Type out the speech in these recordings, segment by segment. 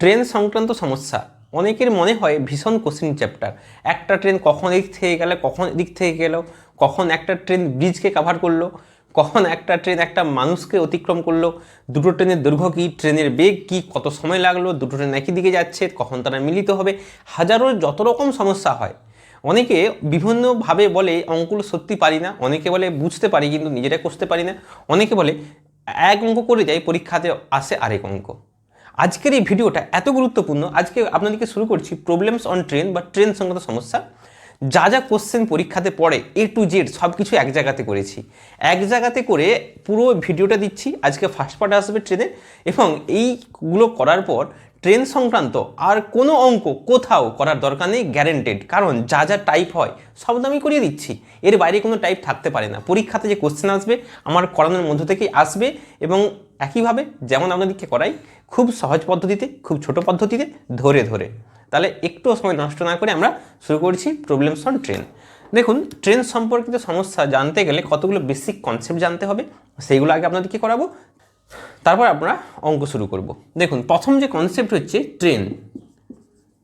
Train সংক্রান্ত সমস্যা। অনেকের মনে হয় ভীষণ কোশ্চিন চ্যাপ্টার। একটা ট্রেন কখন এদিক থেকে গেলে, কখন এদিক থেকে গেল, কখন একটা ট্রেন ব্রিজকে কাভার করল, কখন একটা ট্রেন একটা মানুষকে অতিক্রম করল, দুটো ট্রেনের দৈর্ঘ্য কী, ট্রেনের বেগ কী, কত সময় লাগল, দুটো ট্রেন একই দিকে যাচ্ছে, কখন তারা মিলিত হবে, হাজারো যত রকম সমস্যা হয়। অনেকে বিভিন্নভাবে বলে অঙ্কগুলো সত্যি পারি না, অনেকে বলে বুঝতে পারি কিন্তু নিজেরা করতে পারি না, অনেকে বলে এক অঙ্ক করে যাই পরীক্ষাতে আসে আরেক অঙ্ক। আজকের এই ভিডিওটা এত গুরুত্বপূর্ণ, আজকে আপনাদেরকে শুরু করছি প্রবলেমস অন ট্রেন বা ট্রেন সংক্রান্ত সমস্যা। যা যা কোশ্চেন পরীক্ষাতে পড়ে এ টু জেড সব কিছু এক জায়গাতে করেছি। এক জায়গাতে করে পুরো ভিডিওটা দিচ্ছি, আজকে ফার্স্ট পার্ট আসবে ট্রেনে এবং এইগুলো করার পর ট্রেন সংক্রান্ত আর কোনো অঙ্ক কোথাও করার দরকার নেই গ্যারেন্টেড কারণ যা যা টাইপ হয়, সব আমি করিয়ে দিচ্ছি। এর বাইরে কোনো টাইপ থাকতে পারে না। পরীক্ষাতে যে কোশ্চেন আসবে, আমার করানোর মধ্য থেকেই আসবে এবং একইভাবে যেমন আপনাদেরকে করাই, খুব সহজ পদ্ধতিতে, খুব ছোট পদ্ধতিতে ধরে ধরে। তাহলে একটুও সময় নষ্ট না করে আমরা শুরু করছি প্রবলেমস অন ট্রেন দেখুন ট্রেন সম্পর্কিত সমস্যা জানতে গেলে কতগুলো বেসিক কনসেপ্ট জানতে হবে, সেইগুলো আগে আপনাদেরকে করাবো। তারপর আমরা অঙ্ক শুরু করব। দেখুন, প্রথম যে কনসেপ্ট হচ্ছে ট্রেন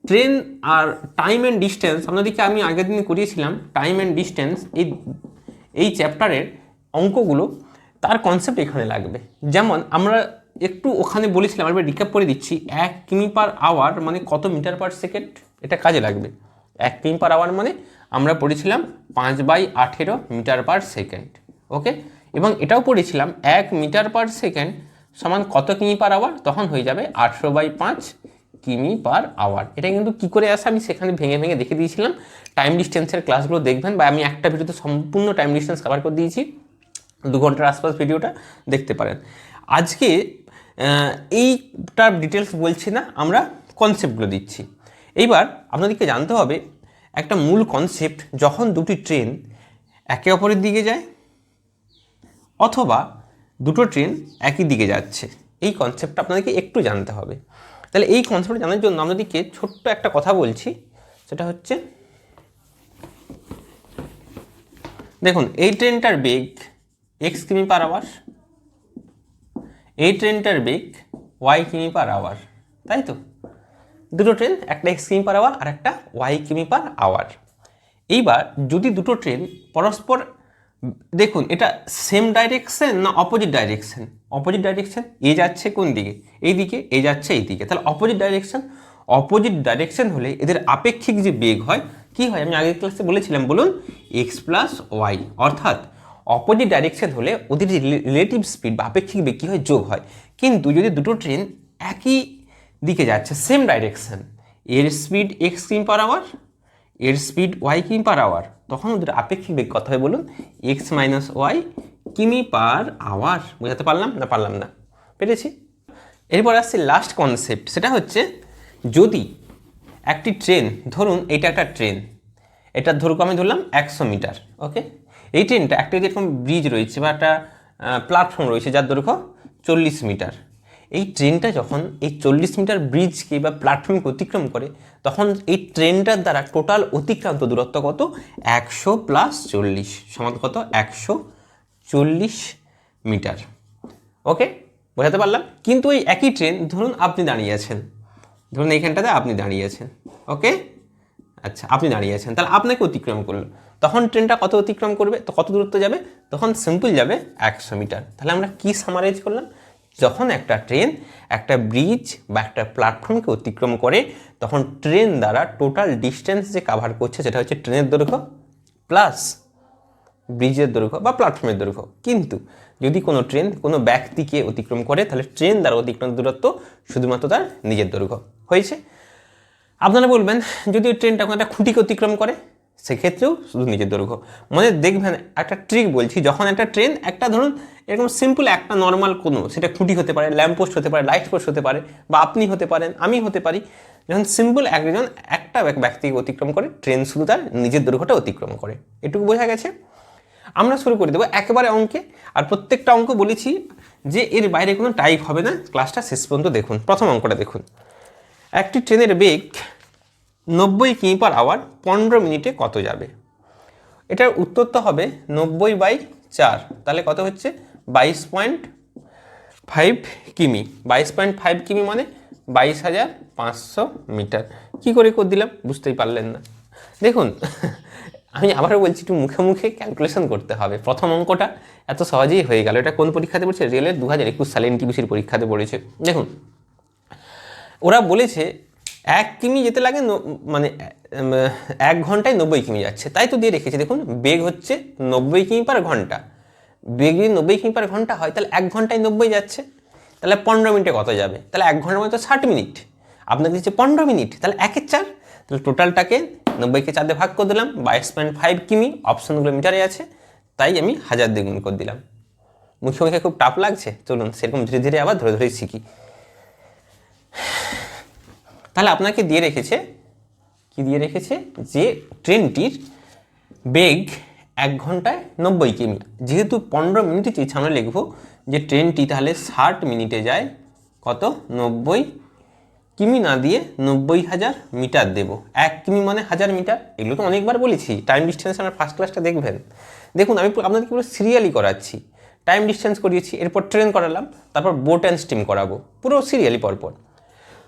ট্রেন আর টাইম অ্যান্ড ডিস্টেন্স আপনাদেরকে আমি আগের দিন করিয়েছিলাম টাইম অ্যান্ড ডিস্টেন্স এই এই চ্যাপ্টারের অঙ্কগুলো তার কনসেপ্ট এখানে লাগবে। যেমন আমরা একটু ওখানে বলেছিলাম আবার রিক্যাপ করে দিচ্ছি, এক কিমি পার আওয়ার মানে কত মিটার পার সেকেন্ড এটা কাজে লাগবে। এক কিমি পার আওয়ার মানে আমরা পড়েছিলাম পাঁচ বাই আঠেরো মিটার পার সেকেন্ড ওকে এবং এটাও পড়েছিলাম এক মিটার পার সেকেন্ড সমান কত কিমি পার আওয়ার তখন হয়ে যাবে আঠেরো বাই পাঁচ কিমি পার আওয়ার এটা কিন্তু কী করে আসে? আমি সেখানে ভেঙে ভেঙে দেখে দিয়েছিলাম। টাইম ডিস্টেন্সের ক্লাসগুলো দেখবেন বা আমি একটা ভিডিওতে সম্পূর্ণ টাইম ডিস্টেন্স কভার করে দিয়েছি। দু ঘণ্টার আশপাশ ভিডিওটা দেখতে পারেন। আজকে এইটার ডিটেলস বলছি না, আমরা কনসেপ্টগুলো দিচ্ছি। এইবার আপনাদেরকে জানতে হবে, একটা মূল কনসেপ্ট যখন দুটি ট্রেন একে অপরের দিকে যায়, অথবা দুটো ট্রেন একই দিকে যাচ্ছে, এই কনসেপ্টটা আপনাদেরকে একটু জানতে হবে। তাহলে এই কনসেপ্ট জানার জন্য আপনাদেরকে ছোট্ট একটা কথা বলছি, সেটা হচ্ছে, দেখুন, এই ট্রেনটার বেগ এক্স কিমি পার আওয়ার এই ট্রেনটার বেগ ওয়াই কিমি পার আওয়ার তাই তো? দুটো ট্রেন একটা এক্স কিমি পার আওয়ার আর একটা ওয়াই কিমি পার আওয়ার এইবার যদি দুটো ট্রেন পরস্পর, দেখুন, এটা সেম ডাইরেকশন না অপোজিট ডাইরেকশন অপোজিট ডাইরেকশন এ যাচ্ছে কোন দিকে? এই দিকে, এ যাচ্ছে এই দিকে। তাহলে অপোজিট ডাইরেকশন অপোজিট ডাইরেকশন হলে এদের আপেক্ষিক যে বেগ হয়, কি হয়? আমি আগের ক্লাসে বলেছিলাম, বলুন এক্স প্লাস ওয়াই অর্থাৎ অপোজিট ডাইরেকশন হলে ওদের যে রিলেটিভ স্পিড বা আপেক্ষিক বেগ কী হয়? যোগ হয়। কিন্তু যদি দুটো ট্রেন একই দিকে যাচ্ছে সেম ডাইরেকশন এর speed x Kim per hour এর স্পিড ওয়াই কিমি পার আওয়ার তখন ওদের আপেক্ষিক বেগ কত হয় বলুন? এক্স মাইনাস ওয়াই কিমি পার আওয়ার বোঝাতে পারলাম না পারলাম না? পেরেছি? এরপর আসছে লাস্ট কনসেপ্ট সেটা হচ্ছে যদি একটি ট্রেন ধরুন এটা একটা ট্রেন এটার ধরুক আমি ধরলাম একশো মিটার ওকে এই ট্রেনটা একটা যেরকম ব্রিজ রয়েছে বা একটা প্ল্যাটফর্ম রয়েছে যার দৈর্ঘ্য চল্লিশ মিটার। এই ট্রেনটা যখন, এই চল্লিশ মিটার ব্রিজকে বা প্ল্যাটফর্মকে অতিক্রম করে, তখন এই ট্রেনটার দ্বারা টোটাল অতিক্রান্ত দূরত্ব কত? একশো প্লাস চল্লিশ, সমান কত? একশো চল্লিশ মিটার। ওকে? বোঝাতে পারলাম? কিন্তু এই একই ট্রেন ধরুন আপনি দাঁড়িয়ে আছেন। ধরুন এইখানটাতে আপনি দাঁড়িয়ে আছেন। ওকে? আচ্ছা আপনি দাঁড়িয়ে আছেন। তাহলে আপনাকে অতিক্রম করল। তখন ট্রেনটা কত অতিক্রম করবে, তো কত দূরত্ব যাবে, তখন সিম্পল যাবে একশো মিটার। তাহলে আমরা কি সামারাইজ করলাম? যখন একটা ট্রেন একটা ব্রিজ বা একটা প্ল্যাটফর্মকে অতিক্রম করে, তখন ট্রেন দ্বারা টোটাল ডিস্টেন্স যে কাভার করছে, সেটা হচ্ছে ট্রেনের দৈর্ঘ্য প্লাস ব্রিজের দৈর্ঘ্য বা প্ল্যাটফর্মের দৈর্ঘ্য। কিন্তু যদি কোনো ট্রেন কোনো ব্যক্তিকে অতিক্রম করে, তাহলে ট্রেন দ্বারা অতিক্রম দূরত্ব শুধুমাত্র তার নিজের দৈর্ঘ্য। হয়েছে? আপনারা বলবেন, যদি ট্রেনটা কোনো একটা খুঁটিকে অতিক্রম করে সেক্ষেত্রেও শুধু নিজের দৈর্ঘ্য। মানে দেখবেন একটা ট্রিক বলছি, যখন একটা ট্রেন একটা ধরুন এরকম সিম্পল একটা নর্মাল কোনো, সেটা খুঁটি হতে পারে ল্যাম্পপোস্ট হতে পারে লাইট পোস্ট হতে পারে, বা আপনি হতে পারেন, আমি হতে পারি, যখন সিম্পল একজন একটা ব্যক্তিকে অতিক্রম করে ট্রেন শুধু তার নিজের দৈর্ঘ্যটা অতিক্রম করে। এটুকু বোঝা গেছে? আমরা শুরু করে দেবো একেবারে অঙ্কে, আর প্রত্যেকটা অঙ্ক বলেছি যে এর বাইরে কোনো টাইপ হবে না। ক্লাসটা শেষ পর্যন্ত দেখুন, প্রথম অঙ্কটা দেখুন। একটি ট্রেনের বেগ নব্বই কিমি পার আওয়ার পনেরো মিনিটে কত যাবে? এটার উত্তর তো হবে নব্বই বাই চার। তাহলে কত হচ্ছে? বাইশ পয়েন্ট ফাইভ কিমি। বাইশ পয়েন্ট ফাইভ কিমি মানে বাইশ হাজার পাঁচশো মিটার। কী করে করে দিলাম? বুঝতেই পারলেন না। দেখুন, আমি আবারও বলছি, একটু মুখে মুখে ক্যালকুলেশন করতে হবে। প্রথম অঙ্কটা এত সহজেই হয়ে গেল। এটা কোন পরীক্ষাতে পড়ছে? রেলের দু হাজার একুশ সালে এনটিপিসির পরীক্ষাতে পড়েছে। দেখুন, ওরা বলেছে এক কিমি যেতে লাগে মানে এক ঘন্টায় নব্বই কিমি যাচ্ছে। তাই তো দিয়ে রেখেছে। দেখুন, বেগ হচ্ছে নব্বই কিমি পার ঘণ্টা। বেগ যদি নব্বই কিমি পার ঘণ্টা হয়, তাহলে এক ঘন্টায় নব্বই যাচ্ছে। তাহলে পনেরো মিনিটে কত যাবে? তাহলে এক ঘণ্টার মধ্যে ষাট মিনিট। আপনাকে দিচ্ছে পনেরো মিনিট। তাহলে একের চার। তাহলে টোটালটাকে নব্বইকে চার দিয়ে ভাগ করে দিলাম, বাইশ পয়েন্ট ফাইভ কিমি। অপশনগুলো মিটারে আছে। তাই আমি হাজার দিয়ে গুণ করে দিলাম। মুখে মুখে খুব টাফ লাগছে। চলুন, সেরকম ধীরে ধীরে আবার ধরে ধরে শিখি। তাহলে আপনাকে দিয়ে রেখেছে, কি দিয়ে রেখেছে? যে ট্রেনটির বেগ এক ঘন্টায় নব্বই কিমি। যেহেতু পনেরো মিনিটে আমরা লিখব, যে ট্রেনটি তাহলে ষাট মিনিটে যায়, কত? নব্বই কিমি না দিয়ে নব্বই হাজার মিটার দেব। এক কিমি মানে হাজার মিটার? এগুলো তো অনেকবার বলেছি। টাইম ডিস্টেন্স আমার ফার্স্ট ক্লাসটা দেখবেন। দেখুন, আমি আপনাদেরকে পুরো সিরিয়ালি করাচ্ছি। টাইম ডিস্টেন্স করিয়েছি, এরপর ট্রেন করালাম, তারপর বোট অ্যান্ড স্টিম করাবো। পুরো সিরিয়ালি পরপর।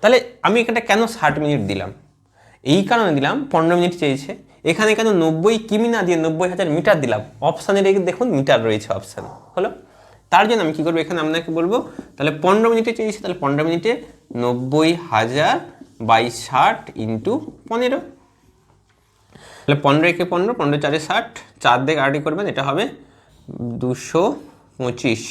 তাহলে আমি এখানটা কেন ষাট মিনিট দিলাম? এই কারণে দিলাম, পনেরো মিনিট চেয়েছে। এখানে কেন নব্বই কিমি না দিয়ে নব্বই হাজার মিটার দিলাম? অপশানে রেখে দেখুন মিটার রয়েছে অপশানে হলো? তার জন্য আমি কী করব? এখানে আপনাকে বলব, তাহলে পনেরো মিনিটে চেয়েছে, তাহলে পনেরো মিনিটে নব্বই হাজার বাই ষাট ইন্টু পনেরো। তাহলে পনেরো একে পনেরো পনেরো চারে ষাট, চার দিকে আড়ি করবেন, এটা হবে দুশো পঁচিশ।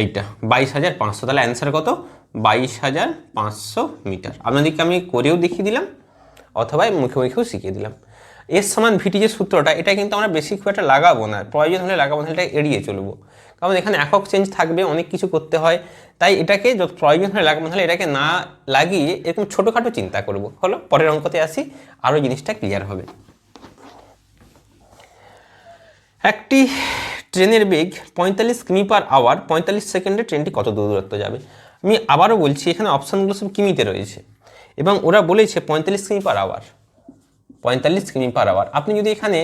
এইটা, বাইশ হাজার পাঁচশো। তাহলে অ্যান্সার কত? বাইশ হাজার পাঁচশো মিটার। আপনাদেরকে আমি করেও দেখিয়ে দিলাম, অথবা মুখে মুখেও শিখিয়ে দিলাম। এর সমান ভিটি যে সূত্রটা, এটা কিন্তু আমরা বেশি খুব একটা লাগাবো না। প্রয়োজন হলে লাগাবো না এটা এড়িয়ে চলবো। কারণ এখানে একক চেঞ্জ থাকবে, অনেক কিছু করতে হয়। তাই এটাকে যত প্রয়োজন হলে লাগাবো, নাহলে এটাকে না লাগিয়ে এরকম ছোটোখাটো চিন্তা করব। হলো, পরের অঙ্কতে আসি আরও জিনিসটা ক্লিয়ার হবে। একটি ট্রেনের বেগ পঁয়তাল্লিশ কিমি পার আওয়ার পঁয়তাল্লিশ সেকেন্ডে ট্রেনটি কত দূরত্ব যাবে? আমি আবারও বলছি, এখানে অপশানগুলো সব কিমিতে রয়েছে। এবং ওরা বলেছে পঁয়তাল্লিশ কিমি পার আওয়ার পঁয়তাল্লিশ কিমি পার আওয়ার আপনি যদি এখানে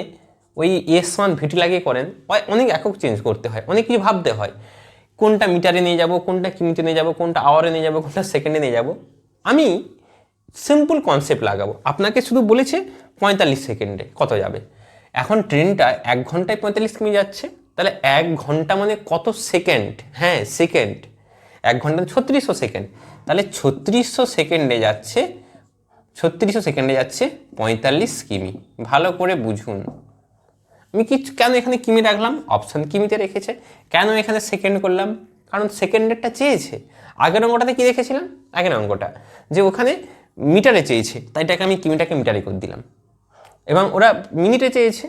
ওই এস ওয়ান ভিটি লাগিয়ে করেন অনেক একক চেঞ্জ করতে হয়, অনেক কিছু ভাবতে হয়। কোনটা মিটারে নিয়ে যাব, কোনটা কিমিতে নিয়ে যাব, কোনটা আওয়ারে নিয়ে যাব, কোনটা সেকেন্ডে নিয়ে যাব। আমি সিম্পল কনসেপ্ট লাগাবো। আপনাকে শুধু বলেছে পঁয়তাল্লিশ সেকেন্ডে কত যাবে। এখন ট্রেনটা এক ঘন্টায় পঁয়তাল্লিশ কিমি যাচ্ছে। তাহলে এক ঘণ্টা মানে কত সেকেন্ড হ্যাঁ সেকেন্ড এক ঘণ্টা ছত্রিশশো সেকেন্ড। তাহলে ছত্রিশশো সেকেন্ডে যাচ্ছে, ছত্রিশশো সেকেন্ডে যাচ্ছে পঁয়তাল্লিশ কিমি। ভালো করে বুঝুন। আমি কি কেন এখানে কিমি রাখলাম? অপশান কিমিতে রেখেছে। কেন এখানে সেকেন্ড করলাম? কারণ সেকেন্ডেরটা চেয়েছে। আগের অঙ্কটাতে কি রেখেছিলাম আগের অঙ্কটা। যে ওখানে মিটারে চেয়েছে। তাই এটাকে আমি কিমিটাকে মিটারে করে দিলাম। এবং ওরা মিনিটে চেয়েছে।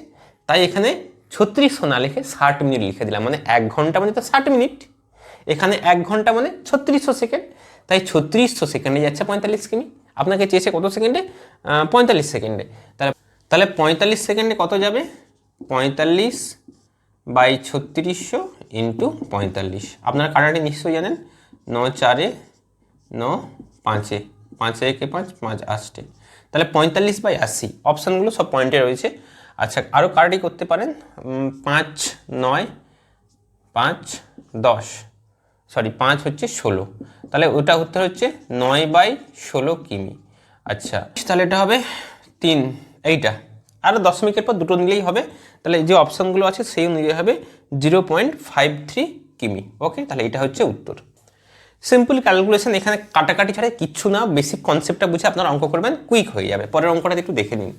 তাই এখানে ছত্রিশশো না লিখে ষাট মিনিট লিখে দিলাম। মানে এক ঘণ্টা মানে তো ষাট মিনিট। এখানে এক ঘণ্টা মানে ছত্রিশশো সেকেন্ড। তাই ছত্রিশশো সেকেন্ডে যাচ্ছে পঁয়তাল্লিশ কিমি। আপনাকে চেয়েছে কত সেকেন্ডে? পঁয়তাল্লিশ সেকেন্ডে। তাহলে তাহলে পঁয়তাল্লিশ সেকেন্ডে কত যাবে? পঁয়তাল্লিশ বাই ছত্রিশশো ইন্টু পঁয়তাল্লিশ। আপনারা কাটাটি নিশ্চয়ই জানেন? ন চারে ন পাঁচে। পাঁচে একে পাঁচ পাঁচ আষ্টে। তাহলে পঁয়তাল্লিশ বাই আশি। অপশানগুলো সব পয়েন্টে রয়েছে। আচ্ছা আরও কাটাটি করতে পারেন। পাঁচ, নয়, পাঁচ, দশ। সরি, পাঁচ হচ্ছে ষোলো। তাহলে ওটা উত্তর হচ্ছে নয় বাই ষোলো কিমি। আচ্ছা তাহলে এটা হবে তিন, এইটা। আর দশমিকের পর দুটো নিলেই হবে। তাহলে যে অপশানগুলো আছে সেই অনুযায়ী হবে জিরো পয়েন্ট ফাইভ থ্রি কিমি। ওকে, তাহলে এটা হচ্ছে উত্তর। সিম্পল ক্যালকুলেশন, এখানে কাটাকাটি ছাড়া কিচ্ছু না, বেসিক কনসেপ্টটা বুঝে আপনারা অঙ্ক করবেন, কুইক হয়ে যাবে। পরের অঙ্কটা একটু দেখে নিন।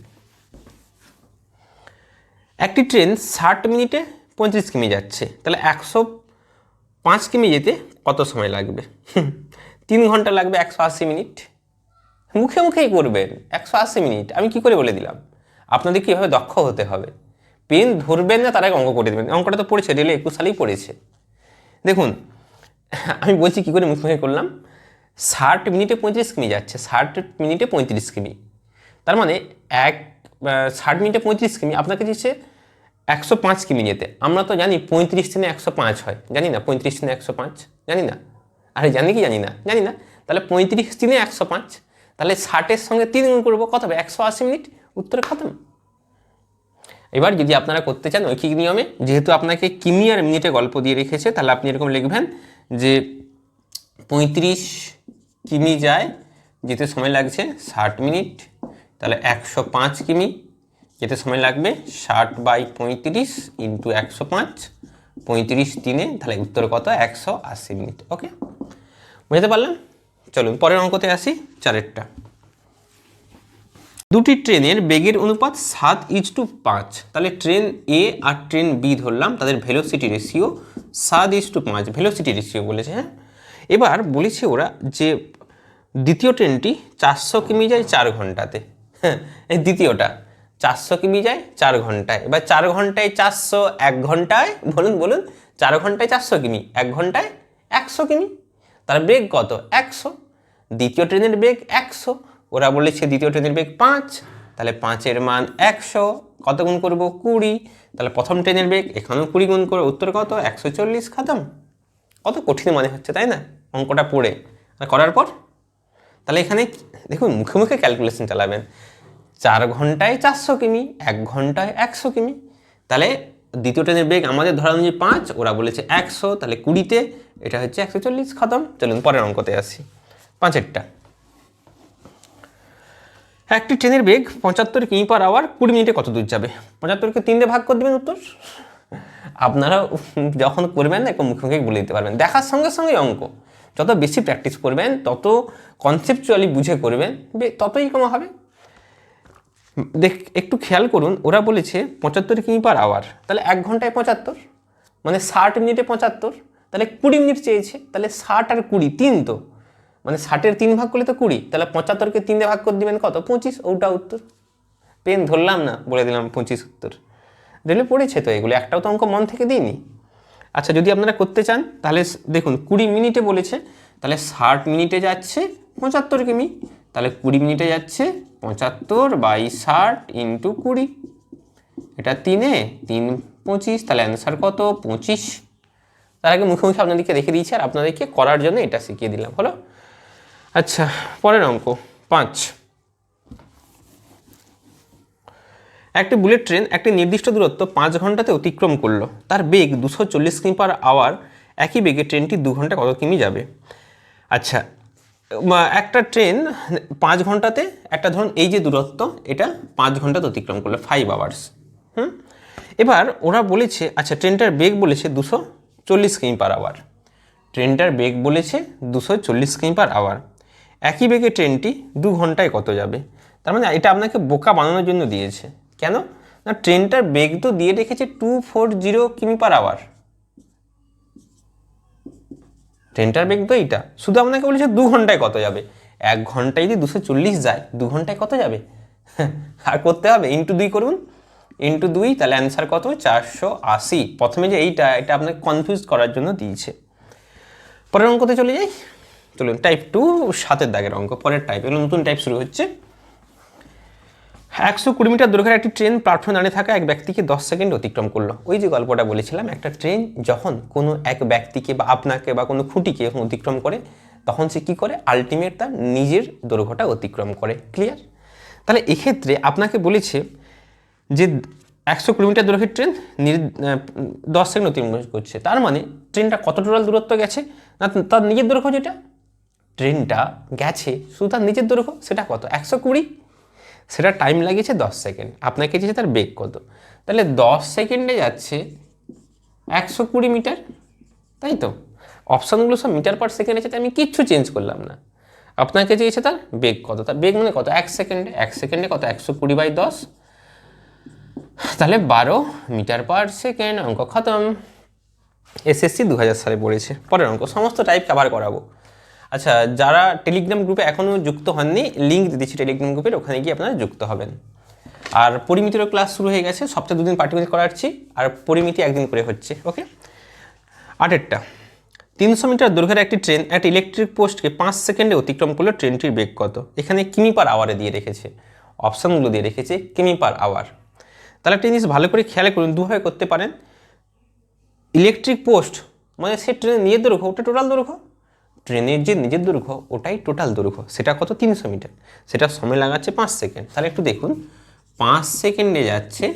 একটি ট্রেন ষাট মিনিটে পঁয়ত্রিশ কিমি যাচ্ছে। তাহলে একশো পাঁচ কিমি যেতে কত সময় লাগবে? তিন ঘণ্টা লাগবে একশো আশি মিনিট। মুখে মুখেই করবেন একশো আশি মিনিট। আমি কি করে বলে দিলাম? আপনাদের কীভাবে দক্ষ হতে হবে? পেন ধরবেন না, তার আগে অঙ্ক করে দেবেন। অঙ্কটা তো পড়েছে, রেলে একুশ সালেই পড়েছে। দেখুন, আমি বলছি কী করে মুখে মুখে করলাম? ষাট মিনিটে পঁয়ত্রিশ কিমি যাচ্ছে। ষাট মিনিটে পঁয়ত্রিশ কিমি। তার মানে এক ষাট মিনিটে পঁয়ত্রিশ কিমি আপনাকে দিচ্ছে একশো পাঁচ কিমি যেতে আমরা তো জানি পঁয়ত্রিশ দিনে একশো পাঁচ হয়। জানি না, পঁয়ত্রিশ দিনে একশো পাঁচ? জানি না। আরে জানি কি জানি না? জানি না। তাহলে পঁয়ত্রিশ দিনে একশো পাঁচ? তাহলে ষাটের সঙ্গে তিন গুণ করব, কত হবে? একশো আশি মিনিট? উত্তরে খতম। এবার যদি আপনারা করতে চান ঐকিক নিয়মে, যেহেতু আপনাকে কিমি আর মিনিটে গল্প দিয়ে রেখেছে, তাহলে আপনি এরকম লিখবেন যে পঁয়ত্রিশ কিমি যায়, যেতে সময় লাগছে ষাট মিনিট, তাহলে একশো পাঁচ কিমি যেতে সময় লাগবে ষাট বাই পঁয়ত্রিশ ইন্টু একশো পাঁচ। পঁয়ত্রিশ তিনে তাহলে উত্তর কত? একশো আশি মিনিট, ওকে? বুঝতে পারলাম? চলুন, পরের অঙ্কতে আসি, চারেরটা। দুটি ট্রেনের বেগের অনুপাত সাত ইজ টু পাঁচ। তাহলে ট্রেন এ আর ট্রেন বি ধরলাম, তাদের ভেলোসিটি রেশিও সাত ইজ টু পাঁচ, ভেলোসিটি রেশিও বলেছে হ্যাঁ? এবার বলেছে ওরা যে দ্বিতীয় ট্রেনটি চারশো কিমি যায় চার ঘন্টাতে হ্যাঁ এই দ্বিতীয়টা। চারশো কিমি যায়? চার ঘন্টায়। এবার চার ঘন্টায় চারশো, এক ঘন্টায়, বলুন বলুন, চার ঘন্টায় চারশো কিমি এক ঘন্টায় একশো কিমি তার বেগ কত? একশো। দ্বিতীয় ট্রেনের বেগ একশো। ওরা বলেছে দ্বিতীয় ট্রেনের বেগ পাঁচ। তাহলে পাঁচের মান একশো। কত গুণ করব? কুড়ি। তাহলে প্রথম ট্রেনের বেগ এখানেও কুড়ি গুণ করে, উত্তর কত? একশো চল্লিশ, খাতাম। কত কঠিন মনে হচ্ছে, তাই না? অঙ্কটা পড়ে। আর করার পর? তাহলে এখানে দেখুন, মুখে মুখে ক্যালকুলেশন চালাবেন। চার ঘন্টায় চারশো কিমি, এক ঘন্টায় একশো কিমি। তাহলে দ্বিতীয় ট্রেনের বেগ আমাদের ধরা অনুযায়ী পাঁচ, ওরা বলেছে একশো, তাহলে কুড়িতে এটা হচ্ছে একশো চল্লিশ খতম। চলুন পরের অঙ্কতে আসি। পাঁচেরটা। একটি ট্রেনের বেগ পঁচাত্তর কিমি পার আওয়ার কুড়ি মিনিটে কত দূর যাবে? পঁচাত্তরকে তিন দিয়ে ভাগ করে দেবেন উত্তর? আপনারা যখন করবেন না এরকম মুখে মুখে বলে দিতে পারবেন। দেখার সঙ্গে সঙ্গে অঙ্ক। যত বেশি প্র্যাকটিস করবেন, তত কনসেপচুয়ালি বুঝে করবেন ততই কম হবে। দেখ, একটু খেয়াল করুন, ওরা বলেছে পঁচাত্তর কিমি পার আওয়ার তাহলে এক ঘন্টায় পঁচাত্তর মানে ষাট মিনিটে পঁচাত্তর, তাহলে কুড়ি মিনিট চেয়েছে, তাহলে ষাট আর কুড়ি, তিন তো মানে ষাটের তিন ভাগ করলে তো কুড়ি, তাহলে পঁচাত্তরকে তিন ভাগ করে দিবেন কত? পঁচিশ, ওটা উত্তর। পেন ধরলাম না, বলে দিলাম পঁচিশ উত্তর। রেলে পড়েছে তো এগুলো, একটাও তো অঙ্ক মন থেকে দিইনি। আচ্ছা যদি আপনারা করতে চান, তাহলে দেখুন, কুড়ি মিনিটে বলেছে, তাহলে ষাট মিনিটে যাচ্ছে পঁচাত্তর কিমি, তাহলে কুড়ি মিনিটে যাচ্ছে পঁচাত্তর বাই ষাট ইন্টু কুড়ি। এটা তিনে, তিন পঁচিশ, তাহলে অ্যান্সার কত? পঁচিশ। তার আগে মুখে মুখে আপনাদেরকে রেখে দিয়েছি আর আপনাদেরকে করার জন্য এটা শিখিয়ে দিলাম, হলো? আচ্ছা পরের অঙ্ক, পাঁচ। একটি বুলেট ট্রেন একটি নির্দিষ্ট দূরত্ব পাঁচ ঘন্টাতে অতিক্রম করল। তার বেগ দুশো চল্লিশ কিমি পার আওয়ার একই বেগে ট্রেনটি দু ঘণ্টা কত কিমি যাবে? আচ্ছা একটা ট্রেন পাঁচ ঘন্টাতে, একটা ধরুন এই যে দূরত্ব, এটা পাঁচ ঘন্টাতে অতিক্রম করল ফাইভ আওয়ার্স হুম? এবার ওরা বলেছে আচ্ছা ট্রেনটার বেগ বলেছে দুশো চল্লিশ কিমি পার আওয়ার ট্রেনটার বেগ বলেছে দুশো চল্লিশ কিমি পার আওয়ার একই বেগে ট্রেনটি দু ঘন্টায় কত যাবে? তার মানে এটা আপনাকে বোকা বানানোর জন্য দিয়েছে। কেন? না, ট্রেনটার বেগ তো দিয়ে রেখেছে টু ফোর জিরো কিমি পার আওয়ার ট্রেনটার বেগ তো এইটা। শুধু আপনাকে বলেছে দু ঘন্টায় কত যাবে? এক ঘন্টায় যদি দুশো চল্লিশ যায়, দু ঘন্টায় কত যাবে? আর করতে হবে ইন্টু দুই করুন। ইন্টু দুই, তাহলে অ্যান্সার কত? চারশো আশি। প্রথমে যে এইটা, এটা আপনাকে কনফিউজ করার জন্য দিয়েছে। পরের অঙ্কতে চলে যাই। চলুন টাইপ টু সাতের দাগের অঙ্ক। পরের টাইপ এগুলো নতুন টাইপ শুরু হচ্ছে। একশো কুড়ি মিটার দৈর্ঘ্যের একটি ট্রেন প্ল্যাটফর্মে দাঁড়িয়ে থাকা এক ব্যক্তিকে দশ সেকেন্ড অতিক্রম করল। ওই যে গল্পটা বলেছিলাম, একটা ট্রেন যখন কোনো এক ব্যক্তিকে বা আপনাকে বা কোনো খুঁটিকে যখন অতিক্রম করে, তখন সে কী করে? আলটিমেট তার নিজের দৈর্ঘ্যটা অতিক্রম করে। ক্লিয়ার তাহলে এক্ষেত্রে আপনাকে বলেছে যে একশো কিলোমিটার দৈর্ঘ্যের ট্রেন দশ সেকেন্ড অতিক্রম করছে। তার মানে ট্রেনটা কত টোটাল দূরত্ব গেছে? না, তার নিজের দৈর্ঘ্য যেটা? ট্রেনটা গেছে, শুধু তার নিজের দৈর্ঘ্য, সেটা কত? একশো কুড়ি? সেটা টাইম লাগিয়েছে দশ সেকেন্ড আপনাকে চেয়েছে তার বেগ কত। তাহলে দশ সেকেন্ডে যাচ্ছে একশো কুড়ি মিটার তাই তো? অপশানগুলো সব মিটার পার সেকেন্ড আছে আমি কিচ্ছু চেঞ্জ করলাম না। আপনাকে চেয়েছে তার বেগ কত। তার বেগ মানে কত? এক সেকেন্ডে এক সেকেন্ডে কত? একশো কুড়ি বাই দশ। তাহলে বারো মিটার পার সেকেন্ড অঙ্ক খতম। এসএসসি দু হাজার সালে পড়েছে। পরের অঙ্ক, সমস্ত টাইপ কভার করাবো। আচ্ছা যারা টেলিগ্রাম গ্রুপে এখনও যুক্ত হননি লিঙ্ক দিচ্ছি টেলিগ্রাম গ্রুপের ওখানে গিয়ে আপনারা যুক্ত হবেন। আর পরিমিতিরও ক্লাস শুরু হয়ে গেছে, সপ্তাহে দুদিন পার্টিসিপেট করাচ্ছি, আর পরিমিতি একদিন করে হচ্ছে ওকে আটেরটা, তিনশো মিটার দৈর্ঘ্যের একটি ট্রেন একটা ইলেকট্রিক পোস্টকে পাঁচ সেকেন্ডে অতিক্রম করলে ট্রেনটির বেগ কত? এখানে কিমি পার আওয়ারে দিয়ে রেখেছে। অপশানগুলো দিয়ে রেখেছে কিমি পার আওয়ার তাহলে একটা জিনিস ভালো করে খেয়াল করুন, দুভাবে করতে পারেন। ইলেকট্রিক পোস্ট মানে সে ট্রেনের নিয়ে দৈর্ঘ্য, ওটা টোটাল দৈর্ঘ্য? ট্রেনের যে নিজের দৈর্ঘ্য, ওটাই টোটাল দৈর্ঘ্য। সেটা কত? তিনশো মিটার। সেটা সময় লাগাচ্ছে পাঁচ সেকেন্ড। তাহলে একটু দেখুন, পাঁচ সেকেন্ডে যাচ্ছে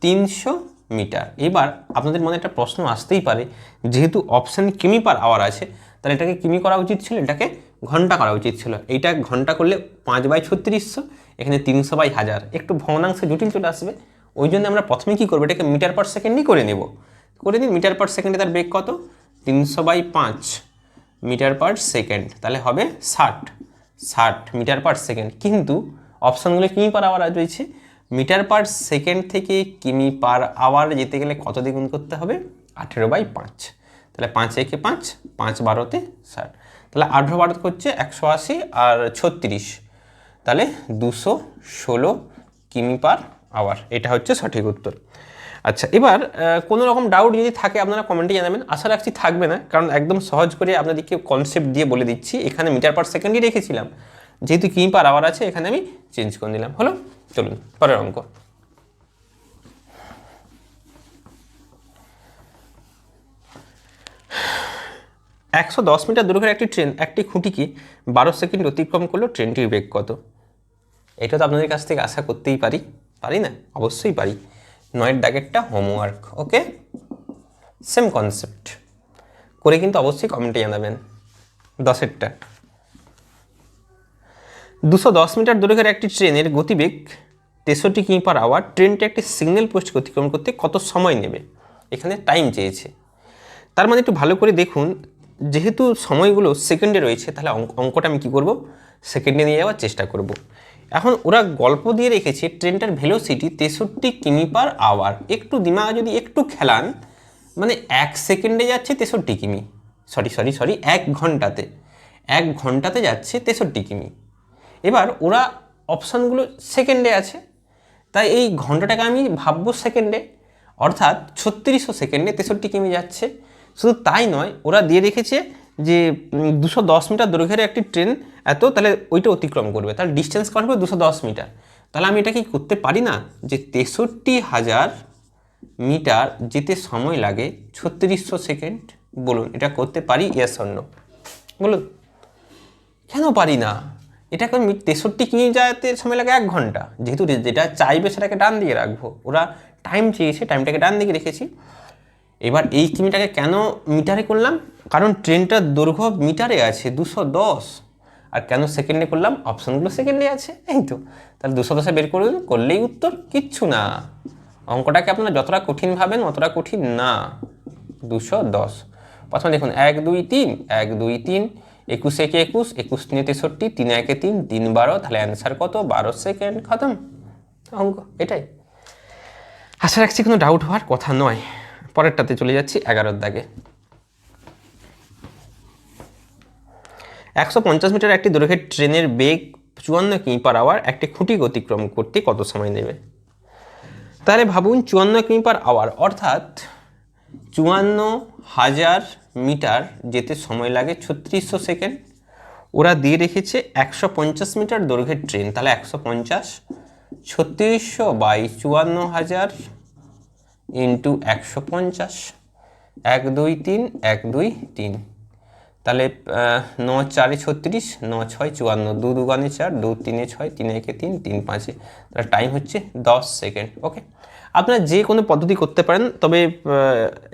তিনশো মিটার। এবার আপনাদের মনে একটা প্রশ্ন আসতেই পারে, যেহেতু অপশান কিমি পার আওয়ার আছে, তাহলে এটাকে কিমি করা উচিত ছিল? এটাকে ঘণ্টা করা উচিত ছিল। এইটা ঘণ্টা করলে পাঁচ বাই ছত্রিশশো, এখানে তিনশো বাই হাজার। একটু ভগ্নাংশ জটিল চলে আসবে। ওই জন্য আমরা প্রথমে কী করব? এটাকে মিটার পার সেকেন্ডই করে নেব। করে নিন মিটার পার সেকেন্ডে তার বেগ কত? তিনশো বাই পাঁচ। মিটার পার সেকেন্ড, তাহলে হবে ষাট। ষাট মিটার পার সেকেন্ড। কিন্তু অপশানগুলো কিমি পার আওয়ার রয়েছে। মিটার পার সেকেন্ড থেকে কিমি পার আওয়ার যেতে গেলে কত দ্বিগুণ করতে হবে? আঠেরো বাই পাঁচ। তাহলে পাঁচ একে পাঁচ পাঁচ বারোতে ষাট। তাহলে আঠেরো বারো হচ্ছে একশো আশি আর ছত্রিশ। তাহলে দুশো ষোলো কিমি পার আওয়ার। এটা হচ্ছে সঠিক উত্তর। আচ্ছা এবার কোনো রকম ডাউট যদি থাকে, আপনারা কমেন্টে জানাবেন। আশা রাখছি থাকবে না, কারণ একদম সহজ করে আপনাদেরকে কনসেপ্ট দিয়ে বলে দিচ্ছি। এখানে মিটার পার সেকেন্ডই রেখেছিলাম। যেহেতু কিমি পার আওয়ার আছে, এখানে আমি চেঞ্জ করে দিলাম হলো? চলুন, পরের অঙ্ক। একশো দশ মিটার দূরত্বের একটি ট্রেন একটি খুঁটিকে বারো সেকেন্ড অতিক্রম করল ট্রেনটির বেগ কত? এটা তো আপনাদের কাছ থেকে আশা করতেই পারি। পারি না? অবশ্যই পারি। নয়ের দাগেরটা হোমওয়ার্ক ওকে সেম কনসেপ্ট করে কিন্তু অবশ্যই কমেন্টে জানাবেন দশেরটা দুশো দশ মিটার দূরত্বের একটি ট্রেনের গতিবেগ তেষট্টি কিমি পার আওয়ার ট্রেনটি একটি সিগন্যাল পোস্ট অতিক্রম করতে কত সময় নেবে? এখানে টাইম চেয়েছে। তার মানে একটু ভালো করে দেখুন, যেহেতু সময়গুলো সেকেন্ডে রয়েছে, তাহলে অঙ্ক- অঙ্কটা আমি কী করব? সেকেন্ডে নিয়ে যাওয়ার চেষ্টা করব। এখন ওরা গল্প দিয়ে রেখেছে ট্রেনটার ভেলোসিটি তেষট্টি কিমি পার আওয়ার একটু দিমাগ যদি একটু খেলান মানে এক সেকেন্ডে যাচ্ছে তেষট্টি কিমি। সরি সরি সরি এক ঘন্টাতে। এক ঘন্টাতে যাচ্ছে তেষট্টি কিমি। এবার ওরা অপশানগুলো সেকেন্ডে আছে। তাই এই ঘন্টাটাকে আমি ভাববো সেকেন্ডে। অর্থাৎ ছত্রিশশো সেকেন্ডে তেষট্টি কিমি যাচ্ছে। শুধু তাই নয়, ওরা দিয়ে রেখেছে যে দুশো দশ মিটার দৈর্ঘ্যের একটি ট্রেন এত, তাহলে ওইটা অতিক্রম করবে। তাহলে ডিস্টেন্স কত হবে? দুশো দশ মিটার। তাহলে আমি এটা কি করতে পারি না? যে, তেষট্টি হাজার মিটার যেতে সময় লাগে, ছত্রিশশো সেকেন্ড, বলুন, এটা করতে পারি? ইয়াস অন্য বলুন। কেন পারি না? এটাকে তেষট্টি কিমি যাতে সময় লাগে? এক ঘণ্টা। যেহেতু যেটা চাইবে সেটাকে ডান দিকে রাখব। ওরা টাইম চেয়েছে টাইমটাকে ডান দিকে রেখেছি। এবার এই কিমিটাকে কেন মিটারে করলাম? কারণ ট্রেনটার দৈর্ঘ্য মিটারে আছে, দুশো দশ। আর কেন সেকেন্ডে করলাম? অপশনগুলো সেকেন্ডে আছে, এই তো। তাহলে দুশো দশে বের করুন করলেই উত্তর, কিচ্ছু না। অঙ্কটাকে আপনারা যতটা কঠিন ভাবেন, অতটা কঠিন না। দুশো দশ। প্রথমে দেখুন, এক, দুই, তিন। এক, দুই, তিন, একুশ, একে একুশ একুশ, তিনে তেষট্টি, তিন একে তিন তিন, বারো। তাহলে অ্যান্সার কত? বারো সেকেন্ড খতম। অঙ্ক, এটাই। আশা রাখছি কোনো ডাউট হওয়ার কথা নয়। পরেরটাতে চলে যাচ্ছি এগারোর দাগে। একশো পঞ্চাশ মিটার একটি দৈর্ঘ্যের ট্রেনের বেগ চুয়ান্ন কিমি পার আওয়ার একটি খুঁটি অতিক্রম করতে কত সময় নেবে? তাহলে ভাবুন চুয়ান্ন কিমি পার আওয়ার, অর্থাৎ চুয়ান্ন হাজার মিটার যেতে সময় লাগে ছত্রিশশো সেকেন্ড। ওরা দিয়ে রেখেছে একশো পঞ্চাশ মিটার দৈর্ঘ্যের ট্রেন, তাহলে একশো পঞ্চাশ। ছত্রিশশো বাই চুয়ান্ন হাজার ইন্টু একশো পঞ্চাশ, এক দুই তিন, এক দুই তিন। তাহলে ন চারে ছত্রিশ ন ছয় চুয়ান্ন। দু দুগানে চার, দু তিনে ছয়, তিন একে তিন তিন পাঁচে। তাহলে টাইম হচ্ছে দশ সেকেন্ড ওকে আপনারা যে কোনো পদ্ধতি করতে পারেন, তবে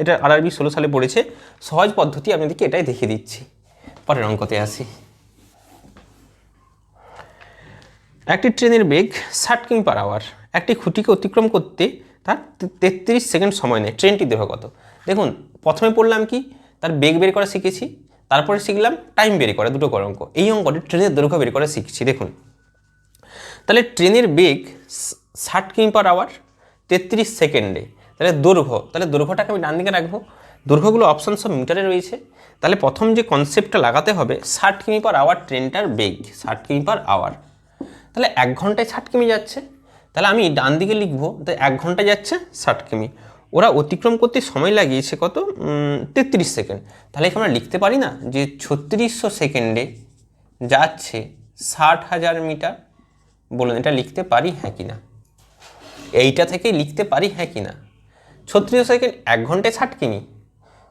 এটা আরআরবি ষোলো সালে পড়েছে। সহজ পদ্ধতি আপনাদেরকে এটাই দেখিয়ে দিচ্ছি। পরের অঙ্কতে আসি। একটি ট্রেনের বেগ ষাট কিমি পার আওয়ার একটি খুঁটিকে অতিক্রম করতে তার তেত্রিশ সেকেন্ড সময় নেয়। ট্রেনটি দেহ কত। দেখুন, প্রথমে পড়লাম কি? তার বেগ বের করা শিখেছি। তারপরে শিখলাম টাইম বের করা, দুটো করে অঙ্ক। এই অঙ্কটি ট্রেনের দৈর্ঘ্য বের করে শিখছি, দেখুন। তাহলে ট্রেনের বেগ ষাট কিমি পার আওয়ার তেত্রিশ সেকেন্ডে। তাহলে দৈর্ঘ্য, তাহলে দৈর্ঘ্যটাকে আমি ডান দিকে রাখব। দৈর্ঘ্যগুলো অপশান সব মিটারে রয়েছে। তাহলে প্রথম যে কনসেপ্টটা লাগাতে হবে, ষাট কিমি পার আওয়ার ট্রেনটার বেগ, ষাট কিমি পার আওয়ার তাহলে এক ঘন্টায় ষাট কিমি যাচ্ছে। তাহলে আমি ডান দিকে লিখব তো এক ঘন্টায় যাচ্ছে ষাট কিমি। ওরা অতিক্রম করতে সময় লাগিয়েছে কত? তেত্রিশ সেকেন্ড। তাহলে আমরা লিখতে পারি না যে ছত্রিশশো সেকেন্ডে যাচ্ছে ষাট হাজার মিটার? বলুন, এটা লিখতে পারি হ্যাঁ কি না এইটা থেকেই লিখতে পারি হ্যাঁ কি না ছত্রিশশো সেকেন্ড এক ঘন্টায় ষাট কিনি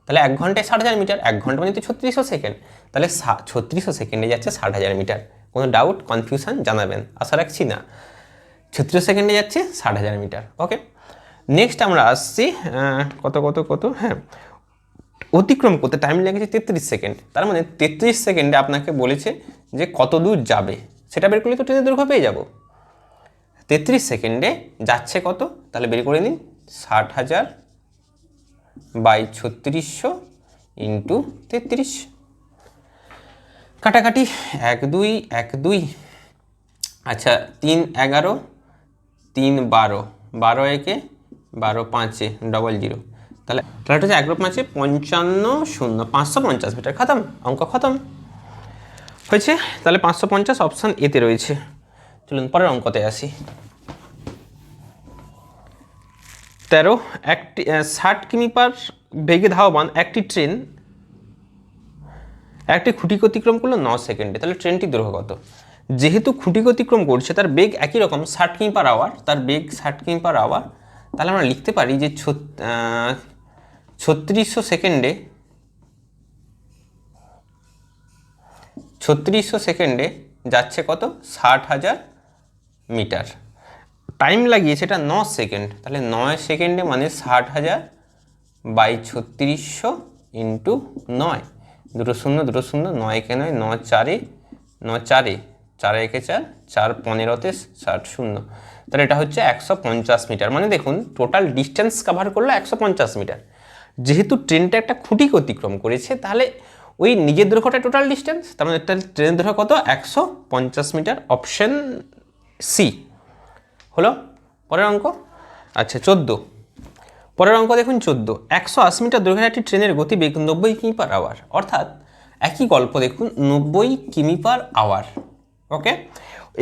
তাহলে এক ঘন্টায় ষাট হাজার মিটার, এক ঘণ্টা মানে তো ছত্রিশশো সেকেন্ড। তাহলে ছত্রিশশো সেকেন্ডে যাচ্ছে ষাট হাজার মিটার। কোনো ডাউট কনফিউশন জানাবেন, আশা রাখছি না। ছত্রিশ সেকেন্ডে যাচ্ছে ষাট হাজার মিটার ওকে নেক্সট আমরা আসছি কত কত কত? হ্যাঁ। অতিক্রম করতে টাইম লেগেছে তেত্রিশ সেকেন্ড তার মানে তেত্রিশ সেকেন্ডে আপনাকে বলেছে যে কত দূর যাবে। সেটা বের করলে তো ট্রেনের দৈর্ঘ্য পেয়ে যাব। তেত্রিশ সেকেন্ডে যাচ্ছে কত? তাহলে বের করে নিন, ষাট হাজার বাই ছত্রিশশো ইন্টু তেত্রিশ। কাটাকাটি, এক দুই এক দুই। আচ্ছা তিন এগারো, তিন বারো। বারো একে বারো পাঁচে ডবল জিরো তাহলে তাহলে হচ্ছে এগারো পাঁচে পঞ্চান্ন শূন্য, পাঁচশো পঞ্চাশ মিটার। খতম, অঙ্ক খতম। হয়েছে? তাহলে পাঁচশো পঞ্চাশ অপশান এতে রয়েছে। চলুন পরের অঙ্কতে আসি। তেরো, একটি ষাট কিমি পার বেগে ধাবমান একটি ট্রেন। একটি খুঁটি অতিক্রম করল ন সেকেন্ডে। তাহলে ট্রেনটি দৈর্ঘ্য কত? যেহেতু খুঁটি অতিক্রম করছে, তার বেগ একই রকম, ষাট কিমি পার আওয়ার তার বেগ ষাট কিমি পার আওয়ার তাহলে আমরা লিখতে পারি যে ছত্রিশশো সেকেন্ডে ছত্রিশশো সেকেন্ডে যাচ্ছে কত? ষাট হাজার মিটার। টাইম লাগিয়ে সেটা ন সেকেন্ড। তাহলে নয় সেকেন্ডে মানে ষাট হাজার বাই ছত্রিশশো ইন্টু নয়। দুটো শূন্য দুটো শূন্য, নয় একে নয় ন চারে ন চারে, চার একে চার চার পনেরোতে ষাট শূন্য। তাহলে এটা হচ্ছে একশো পঞ্চাশ মিটার। মানে দেখুন টোটাল ডিস্টেন্স কাভার করল একশো পঞ্চাশ মিটার। যেহেতু ট্রেনটা একটা খুঁটি অতিক্রম করেছে, তাহলে ওই নিজের দৈর্ঘ্যটা টোটাল ডিস্টেন্স তার মানে ট্রেনের দৈর্ঘ্য কত? একশো পঞ্চাশ মিটার অপশন সি হলো? পরের অঙ্ক? আচ্ছা চোদ্দ। পরের অঙ্ক দেখুন, চোদ্দ। একশো আশি মিটার দৈর্ঘ্যের একটি ট্রেনের গতিবেগ নব্বই কিমি পার আওয়ার অর্থাৎ একই গল্প দেখুন, নব্বই কিমি পার আওয়ার ওকে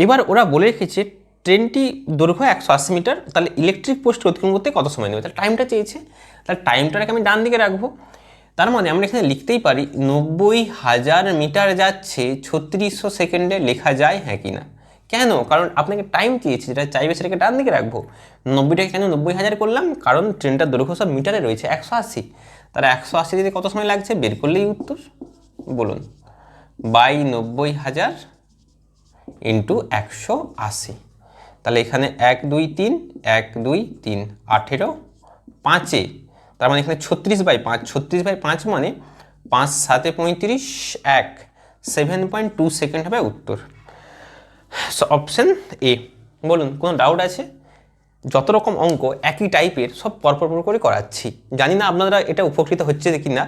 এবার ওরা বলে রেখেছে ট্রেনটি দৈর্ঘ্য একশো আশি মিটার, তাহলে ইলেকট্রিক পোস্ট অতিক্রম করতে কত সময় নেবে? তাহলে টাইমটা চেয়েছে। তাহলে টাইমটাকে আমি ডান দিকে রাখব। তার মানে আমরা এখানে লিখতেই পারি, নব্বই হাজার মিটার যাচ্ছে, ছত্রিশশো সেকেন্ডে লেখা যায় হ্যাঁ কি না? কেন? কারণ আপনাকে টাইম চেয়েছে, যেটা চাইবে সেটাকে ডান দিকে রাখব। নব্বইটাকে কেন নব্বই হাজার করলাম? কারণ ট্রেনটার দৈর্ঘ্য সব মিটারে রয়েছে, একশো আশি। তারা একশো আশি দিতে কত সময় লাগছে? বের করলেই উত্তর, বলুন। বাই নব্বই হাজার ইন্টু একশো আশি। তাহলে এখানে এক, দুই, তিন, এক, দুই, তিন, আঠেরো, পাঁচে, তার মানে এখানে ছত্রিশ বাই পাঁচ, ছত্রিশ বাই পাঁচ মানে পাঁচ, সাতে পঁয়ত্রিশ, এক, সেভেন পয়েন্ট টু সেকেন্ড হবে উত্তর। অপশন এ বলুন, কোনো ডাউট আছে? যত রকম অঙ্ক একই টাইপের সব পরপর পর করে করাচ্ছি। জানি না আপনারা এটা উপকৃত হচ্ছে কি না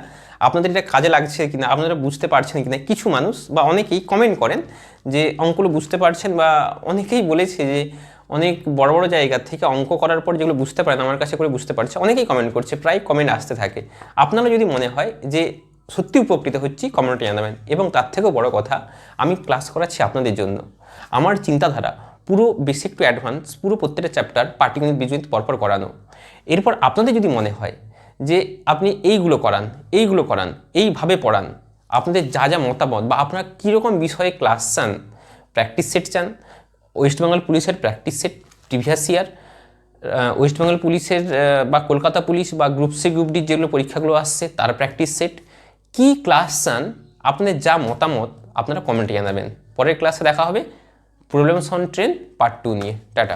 আপনাদের এটা কাজে লাগছে কি না আপনারা বুঝতে পারছেন কি না কিছু মানুষ বা অনেকেই কমেন্ট করেন যে অঙ্কগুলো বুঝতে পারছেন বা অনেকেই বলেছে যে অনেক বড় বড় জায়গা থেকে অঙ্ক করার পর যেগুলো বুঝতে পারেন, আমার কাছে করে বুঝতে পারছে, অনেকেই কমেন্ট করছে, প্রায় কমেন্ট আসতে থাকে। আপনারা যদি মনে হয় যে সত্যি উপকৃত হচ্ছি কমেন্টে জানাবেন এবং তার থেকেও বড় কথা, আমি ক্লাস করাচ্ছি আপনাদের জন্য। আমার চিন্তাধারা পুরো বেসিক টু অ্যাডভান্স পুরো প্রত্যেকটা চ্যাপ্টার পার্টিকুলার বিজয়িত পরপর করানো। এরপর আপনাদের যদি মনে হয় যে আপনি এইগুলো করান এইগুলো করান, এইভাবে পড়ান। আপনাদের যা যা মতামত বা আপনারা কীরকম বিষয়ে ক্লাস চান প্র্যাকটিস সেট চান ওয়েস্ট বেঙ্গল পুলিশের practice set previous year West Bengal পুলিশের বা কলকাতা পুলিশ বা গ্রুপ সি গ্রুপ ডি যেগুলো পরীক্ষাগুলো আসছে, তার প্র্যাকটিস সেট কী ক্লাস চান, আপনাদের যা মতামত, আপনারা কমেন্টে জানাবেন। পরের ক্লাসে দেখা হবে problems on train part two নিয়ে। টাটা।